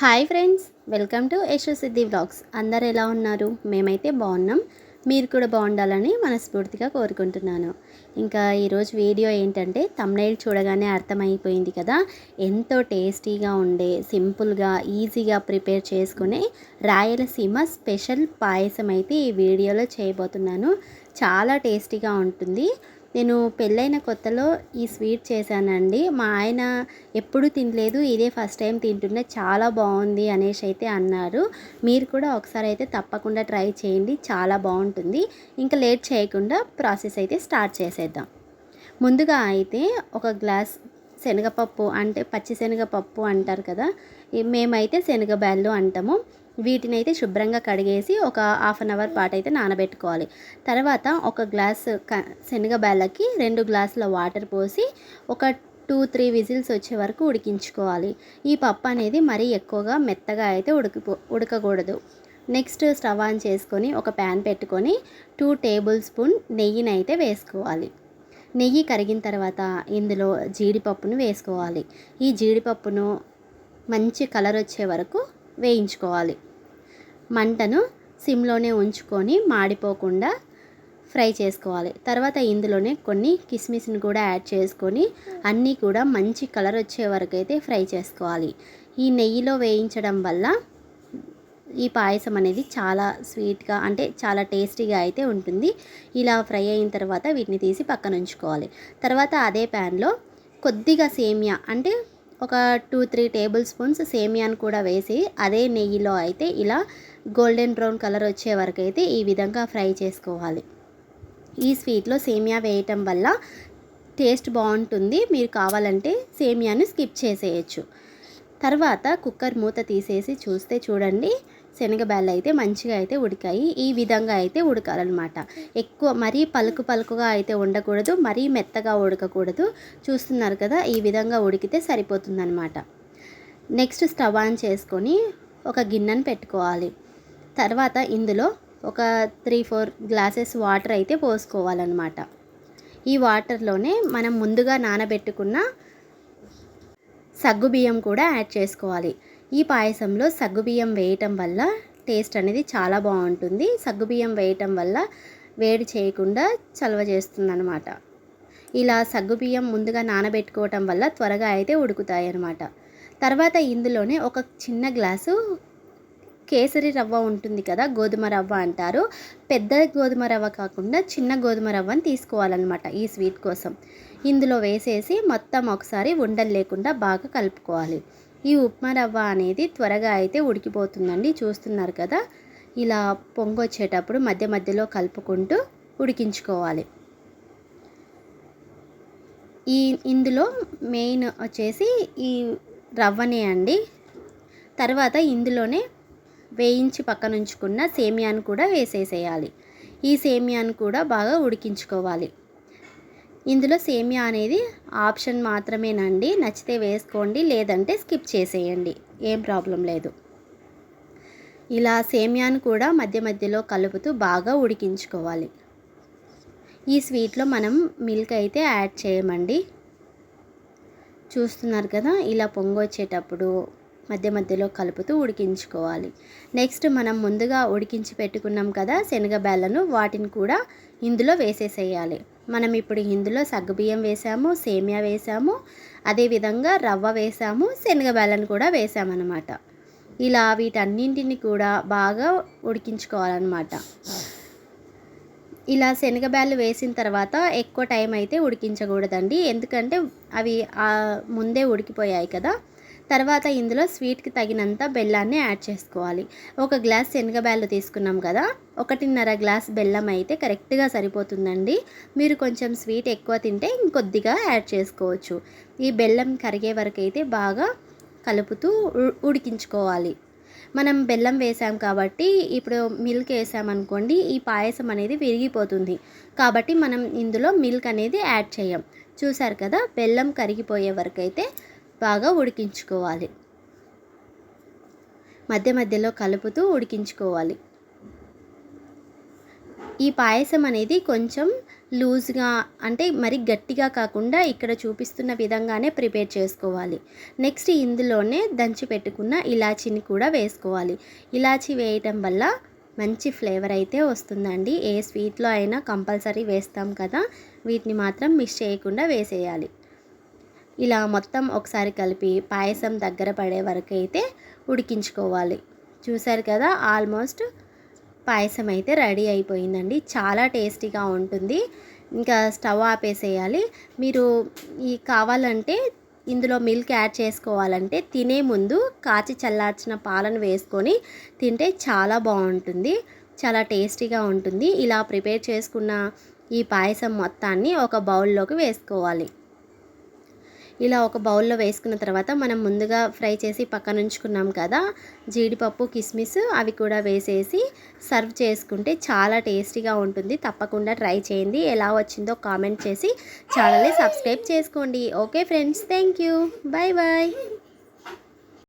Hi friends welcome to Yashu Siddhi vlogs. అందరు ఎలా ఉన్నారు? మేమైతే బాగున్నాం. మీరు కూడా బాగుండాలని మనస్ఫూర్తిగా కోరుకుంటున్నాను. ఇంకా ఈరోజు వీడియో ఏంటంటే తమ్నైల్ చూడగానే అర్థమైపోయింది కదా. ఎంతో టేస్టీగా ఉండే సింపుల్గా ఈజీగా ప్రిపేర్ చేసుకునే రాయలసీమ స్పెషల్ పాయసం అయితే ఈ వీడియోలో చేయబోతున్నాను. చాలా టేస్టీగా ఉంటుంది. నేను పెళ్ళైన కొత్తలో ఈ స్వీట్ చేశానండి. మా ఆయన ఎప్పుడు తినలేదు ఇదే ఫస్ట్ టైం తింటున్నా చాలా బాగుంది అనేసి అయితే అన్నారు. మీరు కూడా ఒకసారి అయితే తప్పకుండా ట్రై చేయండి చాలా బాగుంటుంది. ఇంకా లేట్ చేయకుండా ప్రాసెస్ అయితే స్టార్ట్ చేసేద్దాం. ముందుగా అయితే ఒక గ్లాస్ శనగపప్పు అంటే పచ్చి శనగపప్పు అంటారు కదా మేమైతే శనగబ్యాళ్ళు అంటాము. వీటిని అయితే శుభ్రంగా కడిగేసి ఒక హాఫ్ అన్ అవర్ పాటు అయితే నానబెట్టుకోవాలి. తర్వాత ఒక గ్లాస్ క శనగబెల్లకి రెండు గ్లాసుల వాటర్ పోసి ఒక టూ త్రీ విజిల్స్ వచ్చే వరకు ఉడికించుకోవాలి. ఈ పప్పు అనేది మరీ ఎక్కువగా మెత్తగా అయితే ఉడికిపో ఉడకకూడదు. నెక్స్ట్ స్టవ్ ఆన్ చేసుకొని ఒక ప్యాన్ పెట్టుకొని టూ టేబుల్ స్పూన్ నెయ్యిని అయితే వేసుకోవాలి. నెయ్యి కరిగిన తర్వాత ఇందులో జీడిపప్పును వేసుకోవాలి. ఈ జీడిపప్పును మంచి కలర్ వచ్చే వరకు వేయించుకోవాలి. మంటను సిమ్లోనే ఉంచుకొని మాడిపోకుండా ఫ్రై చేసుకోవాలి. తర్వాత ఇందులోనే కొన్ని కిస్మిస్ని కూడా యాడ్ చేసుకొని అన్నీ కూడా మంచి కలర్ వచ్చే వరకు అయితే ఫ్రై చేసుకోవాలి. ఈ నెయ్యిలో వేయించడం వల్ల ఈ పాయసం అనేది చాలా స్వీట్గా అంటే చాలా టేస్టీగా అయితే ఉంటుంది. ఇలా ఫ్రై అయిన తర్వాత వీటిని తీసి పక్కన ఉంచుకోవాలి. తర్వాత అదే ప్యాన్లో కొద్దిగా సేమియా అంటే ఒక టూ త్రీ టేబుల్ స్పూన్స్ సేమియాను కూడా వేసి అదే నెయ్యిలో అయితే ఇలా గోల్డెన్ బ్రౌన్ కలర్ వచ్చే వరకు అయితే ఈ విధంగా ఫ్రై చేసుకోవాలి. ఈ స్వీట్లో సేమియా వేయటం వల్ల టేస్ట్ బాగుంటుంది. మీరు కావాలంటే సేమియాను స్కిప్ చేసేయచ్చు. తర్వాత కుక్కర్ మూత తీసేసి చూస్తే చూడండి. శనగబ్యాళ్ళు అయితే మంచిగా అయితే ఉడికాయి. ఈ విధంగా అయితే ఉడకాలన్నమాట. ఎక్కువ మరీ పలుకు పలుకుగా అయితే ఉండకూడదు మరీ మెత్తగా ఉడకకూడదు. చూస్తున్నారు కదా ఈ విధంగా ఉడికితే సరిపోతుందన్నమాట. నెక్స్ట్ స్టవ్ ఆన్ చేసుకొని ఒక గిన్నెను పెట్టుకోవాలి. తర్వాత ఇందులో ఒక త్రీ ఫోర్ గ్లాసెస్ వాటర్ అయితే పోసుకోవాలన్నమాట. ఈ వాటర్లోనే మనం ముందుగా నానబెట్టుకున్న సగ్గుబియ్యం కూడా యాడ్ చేసుకోవాలి. ఈ పాయసంలో సగ్గుబియ్యం వేయటం వల్ల టేస్ట్ అనేది చాలా బాగుంటుంది. సగ్గుబియ్యం వేయటం వల్ల వేడి చేయకుండా చలవ చేస్తుందన్నమాట. ఇలా సగ్గుబియ్యం ముందుగా నానబెట్టుకోవటం వల్ల త్వరగా అయితే ఉడుకుతాయి అన్నమాట తర్వాత ఇందులోనే ఒక చిన్న గ్లాసు కేసరి రవ్వ ఉంటుంది కదా గోధుమ రవ్వ అంటారు. పెద్ద గోధుమ రవ్వ కాకుండా చిన్న గోధుమ రవ్వని తీసుకోవాలన్నమాట ఈ స్వీట్ కోసం. ఇందులో వేసేసి మొత్తం ఒకసారి ఉండలు లేకుండా బాగా కలుపుకోవాలి. ఈ ఉప్మా రవ్వ అనేది త్వరగా అయితే ఉడికిపోతుందండి చూస్తున్నారు కదా. ఇలా పొంగొచ్చేటప్పుడు మధ్య మధ్యలో కలుపుకుంటూ ఉడికించుకోవాలి. ఈ ఇందులో మెయిన్ వచ్చేసి ఈ రవ్వనే అండి. తర్వాత ఇందులోనే వేయించి పక్కన ఉంచుకున్న సేమియాను కూడా వేసేసేయాలి. ఈ సేమియాను కూడా బాగా ఉడికించుకోవాలి. ఇందులో సేమియా అనేది ఆప్షన్ మాత్రమేనండి. నచ్చితే వేసుకోండి లేదంటే స్కిప్ చేసేయండి. ఏం ప్రాబ్లం లేదు. ఇలా సేమియాను కూడా మధ్య మధ్యలో కలుపుతూ బాగా ఉడికించుకోవాలి. ఈ స్వీట్లో మనం మిల్క్ అయితే యాడ్ చేయమండి. చూస్తున్నారు కదా ఇలా పొంగొచ్చేటప్పుడు మధ్య మధ్యలో కలుపుతూ ఉడికించుకోవాలి. నెక్స్ట్ మనం ముందుగా ఉడికించి పెట్టుకున్నాం కదా శనగబేళ్ళను వాటిని కూడా ఇందులో వేసేసేయాలి. మనం ఇప్పుడు ఇందులో సగ్గుబియ్యం వేసాము సేమియా వేసాము అదేవిధంగా రవ్వ వేసాము శనగబేళ్ళను కూడా వేసామన్నమాట. ఇలా వీటన్నింటిని కూడా బాగా ఉడికించుకోవాలన్నమాట. ఇలా శనగబ్యాళ్ళు వేసిన తర్వాత ఎక్కువ టైం అయితే ఉడికించకూడదండి. ఎందుకంటే అవి ముందే ఉడికిపోయాయి కదా. తర్వాత ఇందులో స్వీట్కి తగినంత బెల్లాన్ని యాడ్ చేసుకోవాలి. ఒక గ్లాస్ శనగబ్యాలు తీసుకున్నాం కదా ఒకటిన్నర గ్లాస్ బెల్లం అయితే కరెక్ట్గా సరిపోతుందండి. మీరు కొంచెం స్వీట్ ఎక్కువ తింటే ఇంకొద్దిగా యాడ్ చేసుకోవచ్చు. ఈ బెల్లం కరిగే వరకు అయితే బాగా కలుపుతూ ఉడికించుకోవాలి. మనం బెల్లం వేసాం కాబట్టి ఇప్పుడు మిల్క్ వేసామనుకోండి ఈ పాయసం అనేది విరిగిపోతుంది. కాబట్టి మనం ఇందులో మిల్క్ అనేది యాడ్ చేయం. చూసారు కదా బెల్లం కరిగిపోయే వరకు అయితే బాగా ఉడికించుకోవాలి. మధ్య మధ్యలో కలుపుతూ ఉడికించుకోవాలి. ఈ పాయసం అనేది కొంచెం లూజ్గా అంటే మరి గట్టిగా కాకుండా ఇక్కడ చూపిస్తున్న విధంగానే ప్రిపేర్ చేసుకోవాలి. నెక్స్ట్ ఇందులోనే దంచి పెట్టుకున్న ఇలాచీని కూడా వేసుకోవాలి. ఇలాచీ వేయటం వల్ల మంచి ఫ్లేవర్ అయితే వస్తుందండి. ఏ స్వీట్లో అయినా కంపల్సరీ వేస్తాం కదా వీటిని మాత్రం మిస్ చేయకుండా వేసేయాలి. ఇలా మొత్తం ఒకసారి కలిపి పాయసం దగ్గర పడే వరకు అయితే ఉడికించుకోవాలి. చూసారు కదా ఆల్మోస్ట్ పాయసం అయితే రెడీ అయిపోయిందండి. చాలా టేస్టీగా ఉంటుంది. ఇంకా స్టవ్ ఆపేసేయాలి. మీరు ఈ కావాలంటే ఇందులో మిల్క్ యాడ్ చేసుకోవాలంటే తినే ముందు కాచి చల్లార్చిన పాలను వేసుకొని తింటే చాలా బాగుంటుంది. చాలా టేస్టీగా ఉంటుంది. ఇలా ప్రిపేర్ చేసుకున్న ఈ పాయసం మొత్తాన్ని ఒక బౌల్లోకి వేసుకోవాలి. ఇలా ఒక బౌల్లో వేసుకున్న తర్వాత మనం ముందుగా ఫ్రై చేసి పక్కన ఉంచుకున్నాం కదా జీడిపప్పు కిస్మిస్ అవి కూడా వేసేసి సర్వ్ చేసుకుంటే చాలా టేస్టీగా ఉంటుంది. తప్పకుండా ట్రై చేయండి. ఎలా వచ్చిందో కామెంట్ చేసి ఛానల్ని సబ్స్క్రైబ్ చేసుకోండి. Okay friends thank you. Bye bye